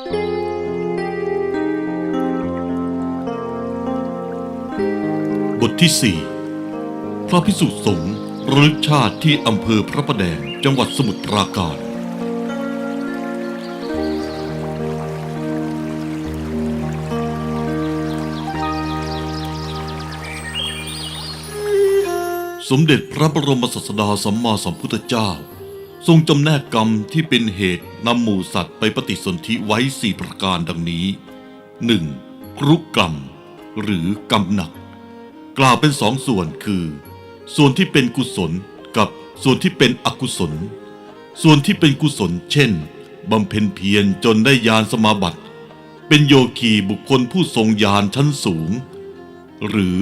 บทที่สี่พระพิสุสงฆ์รึกชาติที่อำเภอพระประแดงจังหวัดสมุทรปราการ สมเด็จพระบรมศาสดาสัมมาสัมพุทธเจ้า ทรงจำแนกกรรมที่เป็นเหตุนำหมู่สัตว์ไปปฏิสนธิไว้สี่ประการดังนี้ 1. ครุกรรม หรือกรรมหนัก กล่าวเป็นสองส่วนคือ ส่วนที่เป็นกุศลกับส่วนที่เป็นอกุศล ส่วนที่เป็นกุศล เช่นบำเพ็ญเพียรจนได้ญาณสมาบัติ เป็นโยคีบุคคลผู้ทรงญาณชั้นสูง หรือ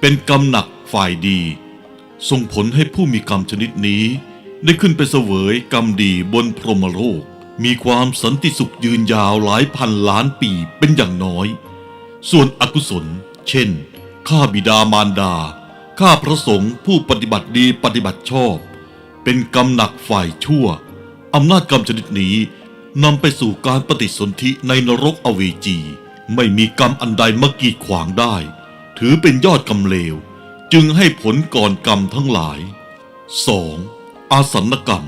เป็นกรรมหนักฝ่ายดี ส่งผลให้ผู้มีกรรมชนิดนี้ ได้ขึ้นไปเสวยกรรมดีบนพรหมโลก มีความสันติสุขยืนยาวหลายพันล้านปีเป็นอย่างน้อย ส่วนอกุศล เช่นฆ่าบิดามารดาฆ่าพระสงฆ์ผู้ปฏิบัติดีปฏิบัติชอบ เป็นกรรมหนักฝ่ายชั่วอำนาจกรรมชนิดนี้นำไปสู่การปฏิสนธิในนรกอเวจี ไม่มีกรรมอันใดมากีดขวางได้ ถือเป็นยอดกรรมเลว จึงให้ผลก่อนกรรมทั้งหลาย 2. อาสันกรรม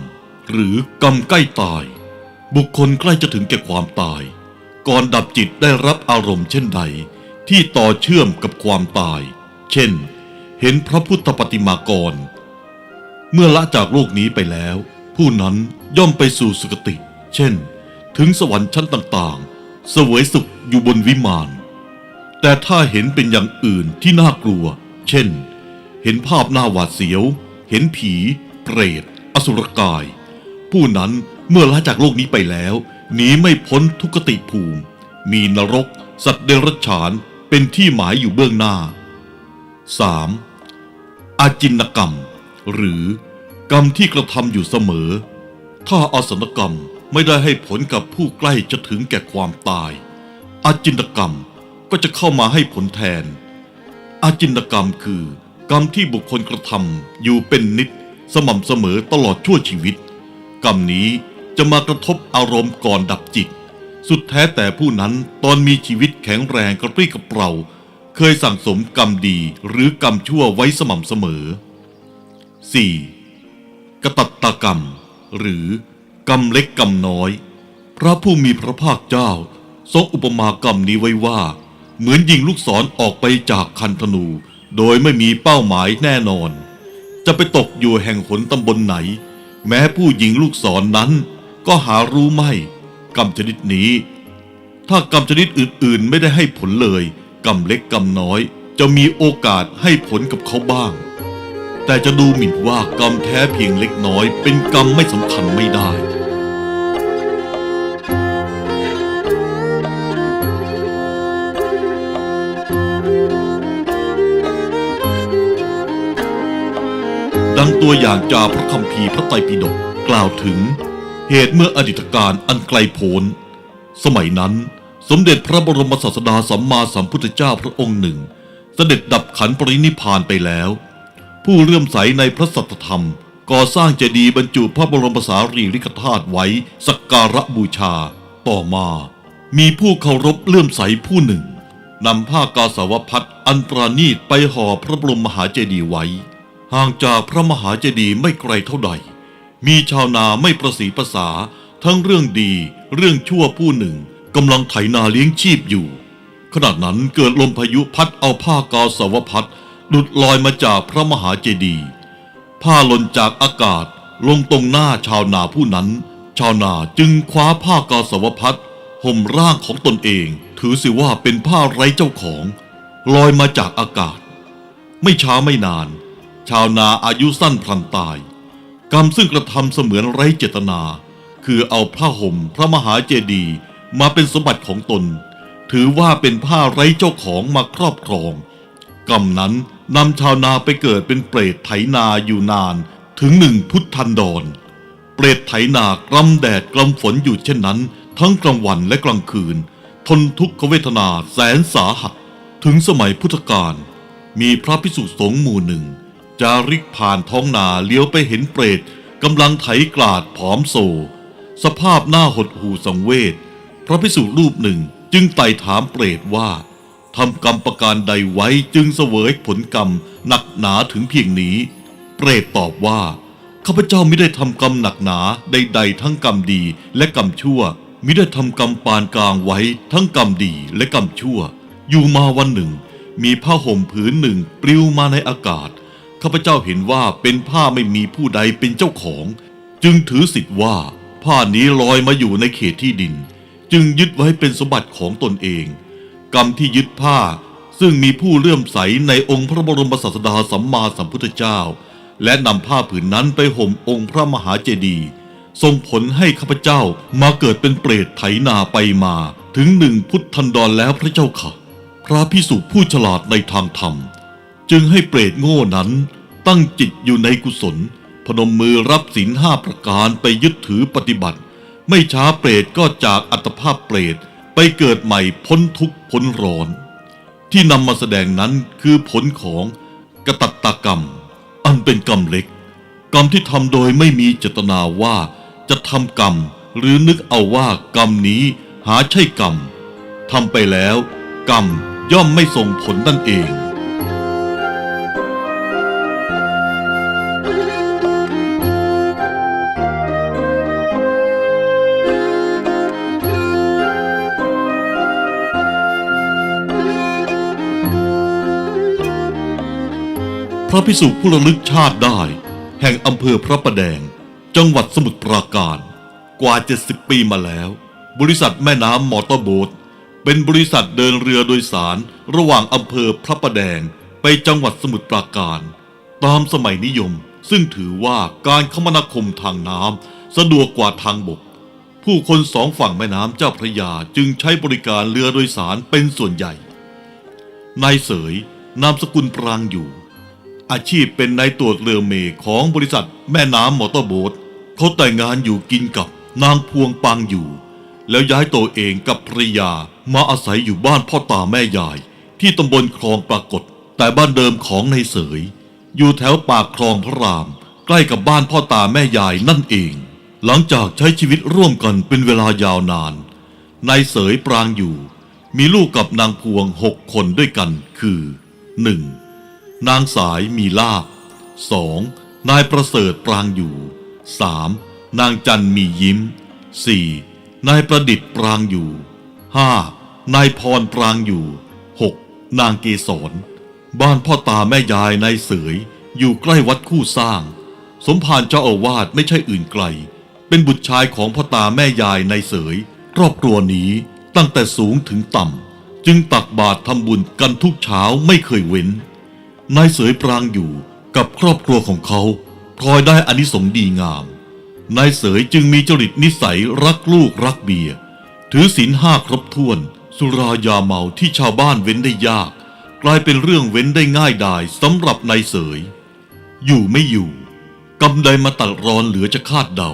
หรือกรรมใกล้ตาย บุคคลใกล้จะถึงแก่ความตาย ก่อนดับจิตได้รับอารมณ์เช่นใด ที่ต่อเชื่อมกับความตาย เช่น เห็นพระพุทธปฏิมากร เมื่อละจากโลกนี้ไปแล้ว ผู้นั้นย่อมไปสู่สุคติ เช่น ถึงสวรรค์ชั้นต่างๆ เสวยสุขอยู่บนวิมานแต่ถ้าเห็นเป็นอย่างอื่นที่น่ากลัว เช่น เห็นภาพหน้าหวาดเสียว เห็นผี เปรต อสุรกาย ผู้นั้นเมื่อละจากโลกนี้ไปแล้วหนีไม่พ้นทุกติภูมิ มีนรก สัตว์เดรัจฉานเป็นที่หมายอยู่เบื้องหน้า 3. อาจินกรรม หรือกรรมที่กระทำอยู่เสมอ ถ้าอาสนกรรมไม่ได้ให้ผลกับผู้ใกล้จะถึงแก่ความตาย อาจินกรรมก็จะเข้ามาให้ผลแทน อาจินกรรมคือกรรมที่บุคคลกระทำอยู่เป็นนิด สม่ำเสมอตลอดชั่วชีวิต กรรมนี้จะมากระทบอารมณ์ก่อนดับจิต สุดแท้แต่ผู้นั้นตอนมีชีวิตแข็งแรงกระปรี้กระเปร่า เคยสั่งสมกรรมดีหรือกรรมชั่วไว้สม่ำเสมอ 4. กตัตตกรรม หรือกรรมเล็กกรรมน้อย พระผู้มีพระภาคเจ้าทรงอุปมากรรมนี้ไว้ว่า เหมือนยิงลูกศรออกไปจากคันธนู โดยไม่มีเป้าหมายแน่นอน จะไปตกอยู่แห่งหนตำบลไหน แม้ผู้หญิงลูกศรนนั้น ก็หารู้ไม่ กรรมชนิดนี้ ถ้ากรรมชนิดอื่นๆ ไม่ได้ให้ผลเลย กรรมเล็กกรรมน้อย จะมีโอกาสให้ผลกับเขาบ้าง แต่จะดูหมิ่นว่ากรรมแท้เพียงเล็กน้อย เป็นกรรมไม่สำคัญไม่ได้ ดังตัวอย่างจาพระคัมภีร์พระไตรปิฎกกล่าวถึง เหตุเมื่ออดีตการอันไกลโพ้น สมัยนั้นสมเด็จพระบรมศาสดาสัมมาสัมพุทธเจ้าพระองค์หนึ่ง เสด็จดับขันปรินิพานไปแล้ว ผู้เลื่อมใสในพระสัตธรรม ก่อสร้างเจดีย์บรรจุพระบรมสารีริกธาตุไว้สักการะบูชา ต่อมา มีผู้เคารพเลื่อมใสผู้หนึ่งนำผ้ากาสาวพัดอันปราณีตไปห่อพระบรมมหาเจดีย์ไว้ ห่างจากพระมหาเจดีย์ไม่ไกลเท่าใด มีชาวนาไม่ประสีภาษา ทั้งเรื่องดีเรื่องชั่วผู้หนึ่งกำลังไถนาเลี้ยงชีพอยู่ ขณะนั้นเกิดลมพายุพัดเอาผ้ากาสาวพัดหลุดลอยมาจากพระมหาเจดีย์ผ้าหล่นจากอากาศลงตรงหน้าชาวนาผู้นั้น ชาวนาจึงคว้าผ้ากาสาวพัดห่มร่างของตนเอง ถือสิว่าเป็นผ้าไร้เจ้าของ ลอยมาจากอากาศ ไม่ช้าไม่นาน ชาวนาอายุสั้นพลันตาย กรรมซึ่งกระทำเสมือนไร้เจตนา คือเอาผ้าห่มพระมหาเจดีย์มาเป็นสมบัติของตน ถือว่าเป็นผ้าไร้เจ้าของมาครอบครอง กรรมนั้นนำชาวนาไปเกิดเป็นเปรตไถนาอยู่นานถึงหนึ่งพุทธันดร เปรตไถนากลำแดดกลำฝนอยู่เช่นนั้น ทั้งกลางวันและกลางคืน ทนทุกขเวทนาแสนสาหัส ถึงสมัยพุทธกาลมีพระพิสุสงฆ์หมู่หนึ่ง จาริกผ่านท้องนาเลี้ยวไปเห็นเปรตกำลังไถกลาดผอมโซ สภาพหน้าหดหูสังเวชพระพิสุรูปหนึ่งจึงไต่ถามเปรตว่าทำกรรมประการใดไว้จึงเสวยผลกรรมหนักหนาถึงเพียงนี้ เปรตตอบว่าข้าพเจ้าไม่ได้ทำกรรมหนักหนาใด ๆ ทั้งกรรมดีและกรรมชั่วมิได้ทำกรรมปานกลางไว้ทั้งกรรมดีและกรรมชั่ว อยู่มาวันหนึ่ง มีผ้าห่มผืนหนึ่งปลิวมาในอากาศ ข้าพเจ้าเห็นว่าเป็นผ้าไม่มีผู้ใดเป็นเจ้าของ จึงถือสิทธิ์ว่าผ้านี้ลอยมาอยู่ในเขตที่ดิน จึงยึดไว้เป็นสมบัติของตนเอง กรรมที่ยึดผ้าซึ่งมีผู้เลื่อมใสในองค์พระบรมศาสดาสัมมาสัมพุทธเจ้า และนำผ้าผืนนั้นไปห่มองค์พระมหาเจดีย์ส่งผลให้ข้าพเจ้ามาเกิดเป็นเปรตไถนาไปมาถึงหนึ่งพุทธันดรแล้วพระเจ้าค่ะ พระพิสุผู้ฉลาดในทางธรรม จึงให้เปรตโง่นั้น ตั้งจิตอยู่ในกุศล พนมมือรับศีลห้าประการไปยึดถือปฏิบัติ ไม่ช้าเปรตก็จากอัตภาพเปรตไปเกิดใหม่พ้นทุกข์พ้นร้อน ที่นำมาแสดงนั้นคือผลของกตัตตกรรม อันเป็นกรรมเล็ก กรรมที่ทำโดยไม่มีเจตนาว่าจะทำกรรม หรือนึกเอาว่ากรรมนี้หาใช่กรรมทำไปแล้ว กรรมย่อมไม่ส่งผลนั่นเอง ระพิสุผู้ระลึกชาติได้ แห่งอำเภอพระประแดง จังหวัดสมุทรปราการ กว่า 70 ปีมาแล้ว บริษัทแม่น้ำมอเตอร์โบ๊ทเป็นบริษัทเดินเรือโดยสารระหว่างอำเภอพระประแดงไปจังหวัดสมุทรปราการ ตามสมัยนิยม ซึ่งถือว่าการคมนาคมทางน้ำสะดวกกว่าทางบก ผู้คนสองฝั่งแม่น้ำเจ้าพระยาจึงใช้บริการเรือโดยสารเป็นส่วนใหญ่นายเสยนามสกุลปรางอยู่ อาชีพเป็นนายตรวจเรือเมย์ของบริษัทแม่น้ำมอเตอร์โบ๊ทเขาแต่งงานอยู่กินกับนางพวงปางอยู่ แล้วย้ายตัวเองกับภรรยามาอาศัยอยู่บ้านพ่อตาแม่ยาย ที่ตำบลคลองปรากฏ แต่บ้านเดิมของนายเสย อยู่แถวปากคลองพระราม ใกล้กับบ้านพ่อตาแม่ยายนั่นเอง หลังจากใช้ชีวิตร่วมกันเป็นเวลายาวนานนายเสยปรางอยู่ มีลูกกับนางพวงหกคนด้วยกันคือ 1. นางสายมีลาบ 2. นายประเสริฐปรางอยู่ 3. นางจันมียิ้ม 4. นายประดิษฐ์ปรางอยู่ 5. นายพรปรางอยู่ 6. นางเกษร บ้านพ่อตาแม่ยายนายเสย อยู่ใกล้วัดคู่สร้าง สมภารเจ้าอาวาสไม่ใช่อื่นไกล เป็นบุตรชายของพ่อตาแม่ยายนายเสย ครอบครัวนี้ตั้งแต่สูงถึงต่ำ จึงตักบาตรทำบุญกันทุกเช้าไม่เคยเว้น นายเสยปรางอยู่กับครอบครัวของเขาพลอยได้อานิสงส์ดีงาม นายเสยจึงมีจริตนิสัยรักลูกรักเบียร์ถือศีลห้าครบถ้วน สุรายาเมาที่ชาวบ้านเว้นได้ยาก กลายเป็นเรื่องเว้นได้ง่ายดายสำหรับนายเสย อยู่ไม่อยู่กำใดมาตัดรอนเหลือจะคาดเดา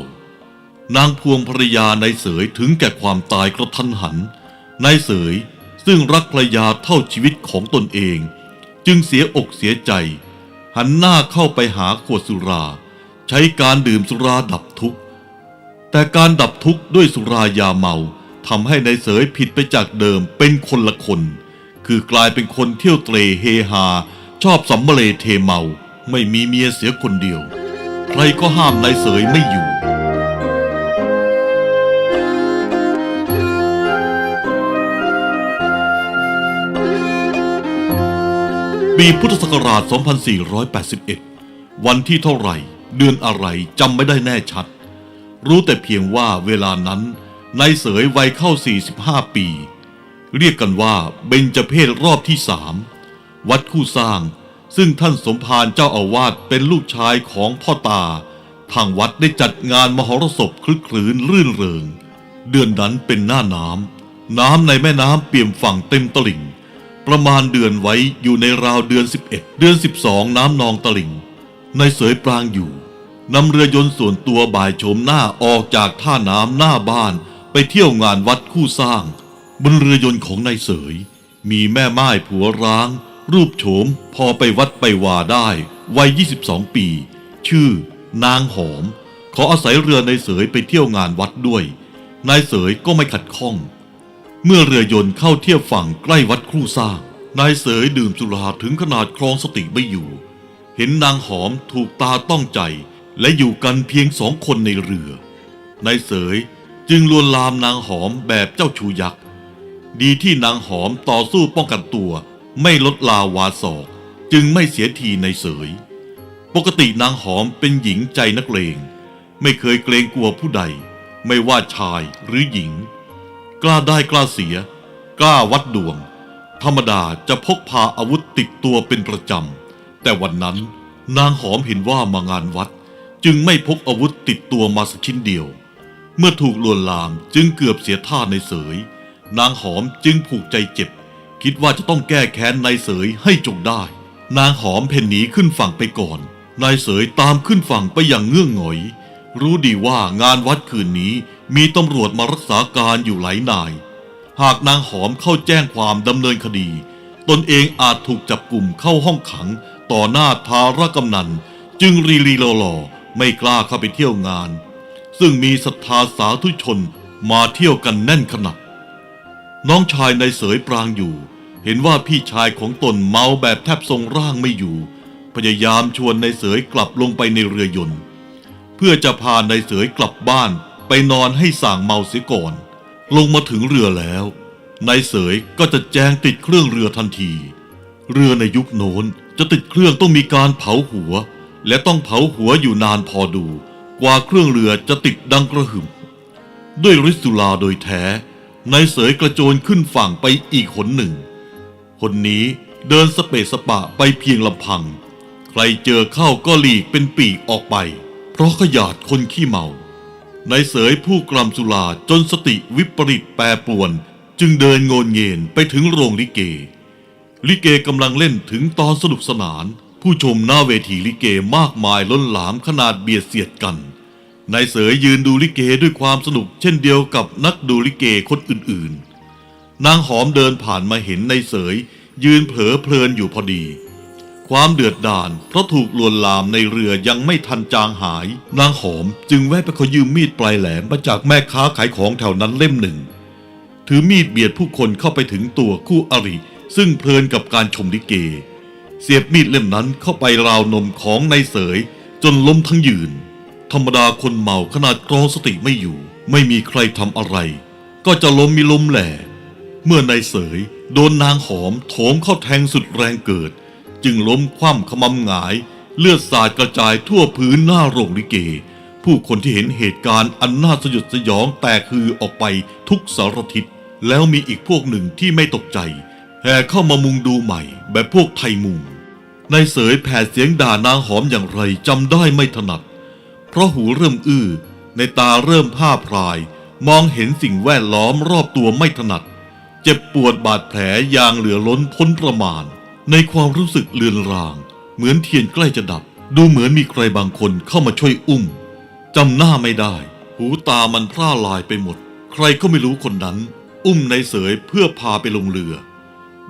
นางพวงภรรยานายเสยถึงแก่ความตายกระทันหันนายเสยซึ่งรักภรรยาเท่าชีวิตของตนเอง จึงเสียอกเสียใจ หันหน้าเข้าไปหาขวดสุรา ใช้การดื่มสุราดับทุกข์ แต่การดับทุกข์ด้วยสุรายาเมาทำให้นายเสยผิดไปจากเดิมเป็นคนละคน คือกลายเป็นคนเที่ยวเตรเฮฮา ชอบสัมมเลเทเมา ไม่มีเมียเสียคนเดียว ใครก็ห้ามนายเสยไม่อยู่ ปีพุทธศักราช 2481 วันที่เท่าไหร่ เดือนอะไรจำไม่ได้แน่ชัด รู้แต่เพียงว่าเวลานั้นนายเสยวัยเข้า 45 ปี เรียกกันว่าเบญจเพศรอบที่สามวัดคู่สร้าง ซึ่งท่านสมภารเจ้าอาวาสเป็นลูกชายของพ่อตา ทางวัดได้จัดงานมหรสพคลึกคลื้นรื่นเริง เดือนนั้นเป็นหน้าน้ำน้ำในแม่น้ำเปี่ยมฝั่งเต็มตลิ่ง ประมาณเดือนไว้อยู่ในราวเดือน 11 เดือน 12 น้ำนองตลิ่ง ในเสยปรางอยู่นำเรือยนต์ส่วนตัวบ่ายโฉมหน้าออกจากท่าน้ำหน้าบ้านไปเที่ยวงานวัดคู่สร้าง บนเรือยนต์ของนายเสย มีแม่ไม้ผัวร้าง รูปโฉมพอไปวัดไปวาได้วัย 22 ปี ชื่อ นางหอม ขออาศัยเรือในเสยไปเที่ยวงานวัดด้วย นายเสยก็ไม่ขัดข้อง เมื่อเรือยนต์เข้าเทียบฝั่งใกล้วัดครู่สร้าง นายเสยดื่มสุราถึงขนาดครองสติไม่อยู่ เห็นนางหอมถูกตาต้องใจ และอยู่กันเพียงสองคนในเรือ นายเสยจึงลวนลามนางหอมแบบเจ้าชูยักษ์ ดีที่นางหอมต่อสู้ป้องกันตัว ไม่ลดลาวาศอกจึงไม่เสียทีในเสย ปกตินางหอมเป็นหญิงใจนักเลง ไม่เคยเกรงกลัวผู้ใด ไม่ว่าชายหรือหญิง กล้าได้กล้าเสีย กล้าวัดดวง ธรรมดาจะพกพาอาวุธติดตัวเป็นประจำ แต่วันนั้นนางหอมเห็นว่ามางานวัด จึงไม่พกอาวุธติดตัวมาสักชิ้นเดียว เมื่อถูกลวนลามจึงเกือบเสียท่าในเสย นางหอมจึงผูกใจเจ็บ คิดว่าจะต้องแก้แค้นนายเสยให้จงได้ นางหอมเพ่นหนีขึ้นฝั่งไปก่อน นายเสยตามขึ้นฝั่งไปอย่างเงื่องหงอย รู้ดีว่างานวัดคืนนี้ มีตำรวจมารักษาการอยู่หลายนาย หากนางหอมเข้าแจ้งความดำเนินคดี ตนเองอาจถูกจับกลุ่มเข้าห้องขัง ต่อหน้าทารกำนัน จึงรีรีหล่อไม่กล้าเข้าไปเที่ยวงาน ซึ่งมีศรัทธาสาธุชนมาเที่ยวกันแน่นขนาดน้องชายในเสยปรางอยู่ เห็นว่าพี่ชายของตนเมาแบบแทบทรงร่างไม่อยู่ พยายามชวนในเสยกลับลงไปในเรือยนต์ เพื่อจะพาในเสยกลับบ้าน ไปนอนให้ส่างเมาเสียก่อน ลงมาถึงเรือแล้วนายเสยก็จะแจงติดเครื่องเรือทันที เรือในยุคโน้นจะติดเครื่องต้องมีการเผาหัว และต้องเผาหัวอยู่นานพอดู กว่าเครื่องเรือจะติดดังกระหึ่ม ด้วยฤทธิ์สุราโดยแท้นายเสยกระโจนขึ้นฝั่งไปอีกหนหนึ่งคนนี้เดินสเปะสปะไปเพียงลำพัง ใครเจอเข้าก็หลีกเป็นปีกออกไป เพราะขยาดคนขี้เมา นายเสยผู้กรำสุราจนสติวิปริตแปรปรวน จึงเดินโงนเงียนไปถึงโรงลิเก ลิเกกำลังเล่นถึงตอนสนุกสนาน ผู้ชมหน้าเวทีลิเกมากมายล้นหลามขนาดเบียดเสียดกันนายเสยยืนดูลิเกด้วยความสนุกเช่นเดียวกับนักดูลิเกคนอื่นๆ นางหอมเดินผ่านมาเห็นนายเสยยืนเผลอเพลินอยู่พอดี ความเดือดดาลเพราะถูกลวนลามในเรือยังไม่ทันจางหาย นางหอมจึงแวะไปขอยืมมีดปลายแหลมมาจากแม่ค้าขายของแถวนั้นเล่มหนึ่ง ถือมีดเบียดผู้คนเข้าไปถึงตัวคู่อริ ซึ่งเพลินกับการชมลิเก เสียบมีดเล่มนั้นเข้าไปราวนมของนายเสย จนล้มทั้งยืน ธรรมดาคนเมาขนาดกรองสติไม่อยู่ ไม่มีใครทำอะไร ก็จะล้มมีล้มแหล่เมื่อนายเสยโดนนางหอมโถมเข้าแทงสุดแรงเกิด จึงล้มคว่ำขมำหงาย เลือดสาดกระจายทั่วพื้นหน้าโรงลิเก ผู้คนที่เห็นเหตุการณ์อันน่าสยดสยองแตกฮือออกไปทุกสารทิศแล้วมีอีกพวกหนึ่งที่ไม่ตกใจแห่เข้ามามุงดูใหม่ แบบพวกไทยมุงนายเสยแผดเสียงด่านางหอมอย่างไรจำได้ไม่ถนัด เพราะหูเริ่มอื้อ ในตาเริ่มผ้าพราย มองเห็นสิ่งแวดล้อมรอบตัวไม่ถนัด เจ็บปวดบาดแผลอย่างเหลือล้นพ้นประมาณ ในความรู้สึกเลือนราง เหมือนเทียนใกล้จะดับ ดูเหมือนมีใครบางคนเข้ามาช่วยอุ้มจำหน้าไม่ได้ หูตามันพร่าลายไปหมด ใครก็ไม่รู้คนนั้น อุ้มในเสยเพื่อพาไปลงเรือ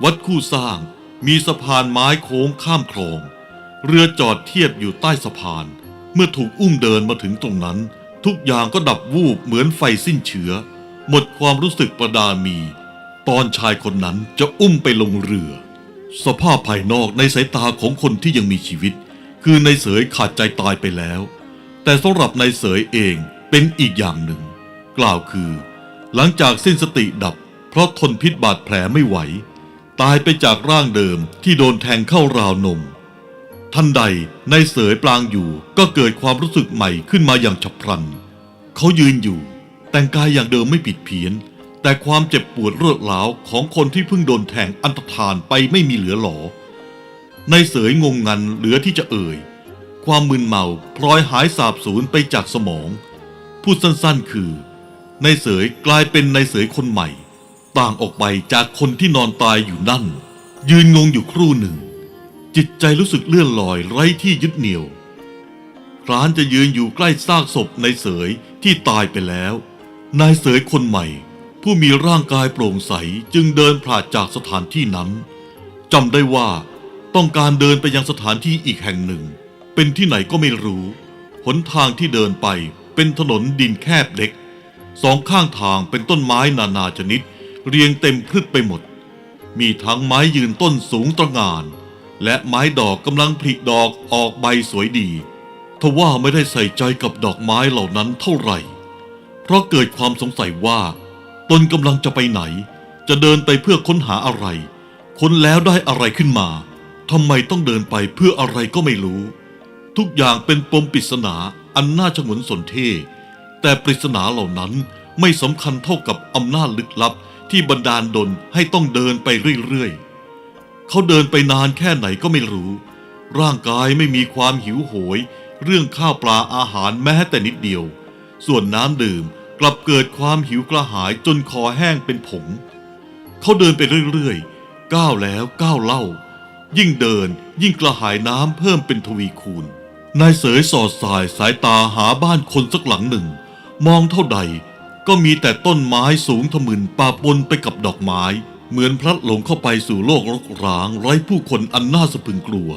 วัดคู่สร้างมีสะพานไม้โค้งข้ามคลอง เรือจอดเทียบอยู่ใต้สะพาน เมื่อถูกอุ้มเดินมาถึงตรงนั้น ทุกอย่างก็ดับวูบเหมือนไฟสิ้นเชื้อ หมดความรู้สึกประดามี ตอนชายคนนั้นจะอุ้มไปลงเรือ สภาพภายนอกในสายตาของคนที่ยังมีชีวิต คือนายเสยขาดใจตายไปแล้ว แต่สำหรับนายเสยเองเป็นอีกอย่างหนึ่ง กล่าวคือ หลังจากสิ้นสติดับ เพราะทนพิษบาดแผลไม่ไหว ตายไปจากร่างเดิมที่โดนแทงเข้าราวนม ทันใดในายเสยปลางอยู่ก็เกิดความรู้สึกใหม่ขึ้นมาอย่างฉับพลัน เขายืนอยู่ แต่งกายอย่างเดิมไม่ผิดเพี้ยน แต่ความเจ็บปวดรวดร้าวของคนที่เพิ่งโดนแทงอันตรธานไปไม่มีเหลือหลอ ในเสยงงงันเหลือที่จะเอ่ย ความมึนเมาพลอยหายสาบสูญไปจากสมอง พูดสั้นๆคือ ในเสยกลายเป็นในเสยคนใหม่ ต่างออกไปจากคนที่นอนตายอยู่นั่น ยืนงงอยู่ครู่หนึ่ง จิตใจรู้สึกเลื่อนลอยไร้ที่ยึดเหนี่ยวครานจะยืนอยู่ใกล้ซากศพในเสยที่ตายไปแล้ว นายเสยคนใหม่ ผู้มีร่างกายโปร่งใสจึงเดินผ่านจากสถานที่นั้นจำได้ว่าต้องการเดินไปยังสถานที่อีกแห่งหนึ่ง เป็นที่ไหนก็ไม่รู้ หนทางที่เดินไปเป็นถนนดินแคบเล็ก สองข้างทางเป็นต้นไม้นานาชนิด เรียงเต็มพืชไปหมด มีทั้งไม้ยืนต้นสูงตระหง่าน และไม้ดอกกำลังผลิดอกออกใบสวยดีทว่าไม่ได้ใส่ใจกับดอกไม้เหล่านั้นเท่าไหร่ เพราะเกิดความสงสัยว่า ตนกำลังจะไปไหน จะเดินไปเพื่อค้นหาอะไร ค้นแล้วได้อะไรขึ้นมาทำไมต้องเดินไปเพื่ออะไรก็ไม่รู้ ทุกอย่างเป็นปมปริศนาอันน่าชงนสนเท่แต่ปริศนาเหล่านั้นไม่สำคัญเท่ากับอำนาจลึกลับที่บันดาลดลให้ต้องเดินไปเรื่อยๆ เขาเดินไปนานแค่ไหนก็ไม่รู้ ร่างกายไม่มีความหิวโหย เรื่องข้าวปลาอาหารแม้แต่นิดเดียว ส่วนน้ำดื่ม กลับเกิดความหิวกระหายจนคอแห้งเป็นผง เขาเดินไปเรื่อยๆ ก้าวแล้วก้าวเล่า ยิ่งเดินยิ่งกระหายน้ำเพิ่มเป็นทวีคูณ นายเสยสอดสายสายตาหาบ้านคนสักหลังหนึ่ง มองเท่าใดก็มีแต่ต้นไม้สูงทะมึนปะปนไปกับดอกไม้ เหมือนพลัดหลงเข้าไปสู่โลกรกร้างไร้ผู้คนอันน่าสะพึงกลัว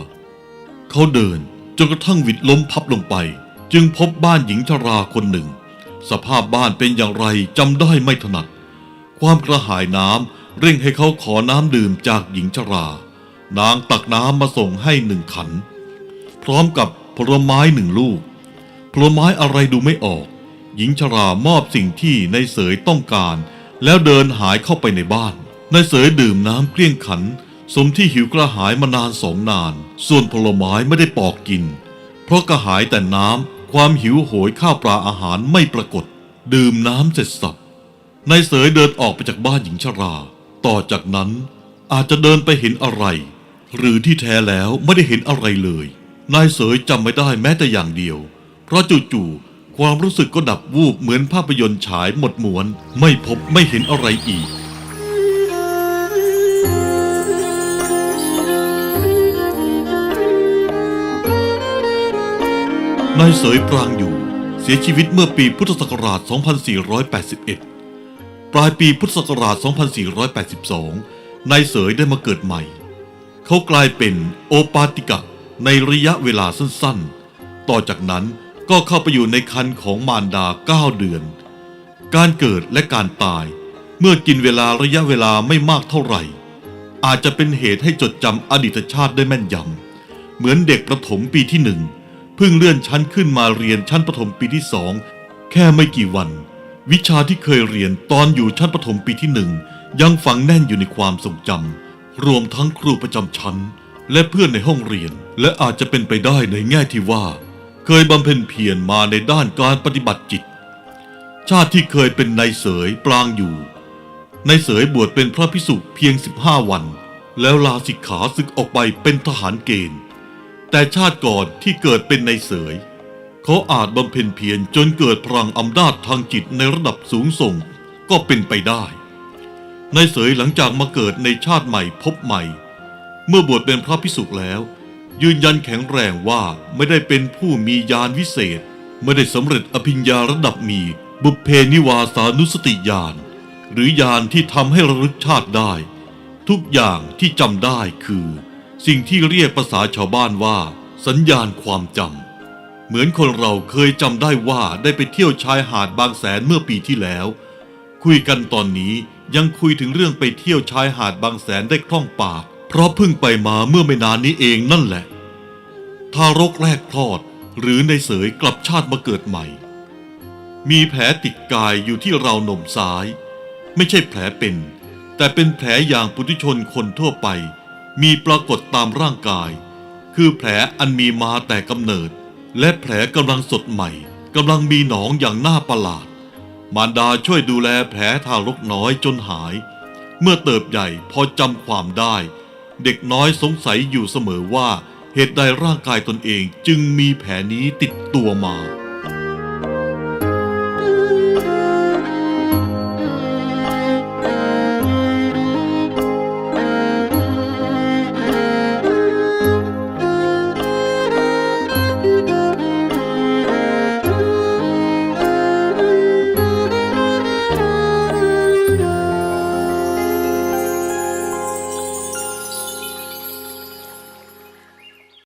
เขาเดินจนกระทั่งวิดล้มพับลงไป จึงพบบ้านหญิงชราคนหนึ่ง สภาพบ้านเป็นอย่างไรจำได้ไม่ถนัด ความกระหายน้ำเร่งให้เขาขอน้ำดื่มจากหญิงชรา นางตักน้ำมาส่งให้หนึ่งขัน พร้อมกับผลไม้หนึ่งลูก ผลไม้อะไรดูไม่ออก หญิงชรามอบสิ่งที่ในเสยต้องการ แล้วเดินหายเข้าไปในบ้านนายเสยดื่มน้ำเกลี้ยงขัน สมที่หิวกระหายมานานสองนาน ส่วนผลไม้ไม่ได้ปอกกิน เพราะกระหายแต่น้ำ ความหิวโหยข้าวปลาอาหารไม่ปรากฏ ดื่มน้ำเสร็จสับนายเสยเดินออกไปจากบ้านหญิงชรา ต่อจากนั้นอาจจะเดินไปเห็นอะไร หรือที่แท้แล้วไม่ได้เห็นอะไรเลย นายเสยจำไม่ได้แม้แต่อย่างเดียว เพราะจู่ๆความรู้สึกก็ดับวูบเหมือนภาพยนตร์ฉายหมดมวน ไม่พบไม่เห็นอะไรอีก นายเสยปรางอยู่ เสียชีวิตเมื่อปีพุทธศักราช 2481 ปลายปีพุทธศักราช 2482 นายเสยได้มาเกิดใหม่ เขากลายเป็นโอปาติกะในระยะเวลาสั้นๆ ต่อจากนั้นก็เข้าไปอยู่ในคันของมารดา 9 เดือน การเกิดและการตาย เมื่อกินเวลาระยะเวลาไม่มากเท่าไหร่ อาจจะเป็นเหตุให้จดจำอดีตชาติได้แม่นยำ เหมือนเด็กประถมปีที่หนึ่ง เพิ่งเลื่อนชั้นขึ้นมาเรียนชั้นประถมปีที่สองแค่ไม่กี่วัน วิชาที่เคยเรียนตอนอยู่ชั้นประถมปีที่หนึ่งยังฝังแน่นอยู่ในความทรงจำรวมทั้งครูประจำชั้น และเพื่อนในห้องเรียน และอาจจะเป็นไปได้ในแง่ที่ว่า เคยบำเพ็ญเพียรมาในด้านการปฏิบัติจิต ชาติที่เคยเป็นนายเสยปลางอยู่นายเสยบวชเป็นพระพิสุเพียง 15 วัน แล้วลาสิกขาศึกออกไปเป็นทหารเกณฑ์ แต่ชาติก่อนที่เกิดเป็นในเสย เขาอาจบำเพ็ญเพียรจนเกิดพลังอำนาจทางจิตในระดับสูงส่งก็เป็นไปได้ ในเสยหลังจากมาเกิดในชาติใหม่พบใหม่ เมื่อบวชเป็นพระพิสุแล้ว ยืนยันแข็งแรงว่าไม่ได้เป็นผู้มีญาณวิเศษ ไม่ได้สำเร็จอภิญญาระดับมีบุพเพนิวาสานุสติญาณหรือญาณที่ทำให้ระลึกชาติได้ ทุกอย่างที่จำได้คือ สิ่งที่เรียกภาษาชาวบ้านว่า สัญญาณความจำเหมือนคนเราเคยจำได้ว่าได้ไปเที่ยวชายหาดบางแสนเมื่อปีที่แล้ว คุยกันตอนนี้ยังคุยถึงเรื่องไปเที่ยวชายหาดบางแสนได้คล่องปาก เพราะเพิ่งไปมาเมื่อไม่นานนี้เองนั่นแหละ ทารกแรกคลอดหรือในเสยกลับชาติมาเกิดใหม่ มีแผลติดกายอยู่ที่ราวนมซ้าย ไม่ใช่แผลเป็น แต่เป็นแผลอย่างปุถุชนคนทั่วไป มีปรากฏตามร่างกาย คือแผลอันมีมาแต่กำเนิด และแผลกำลังสดใหม่กำลังมีหนองอย่างน่าประหลาด มารดาช่วยดูแลแผลทารกน้อยจนหาย เมื่อเติบใหญ่พอจำความได้ เด็กน้อยสงสัยอยู่เสมอว่าเหตุใดร่างกายตนเองจึงมีแผลนี้ติดตัวมา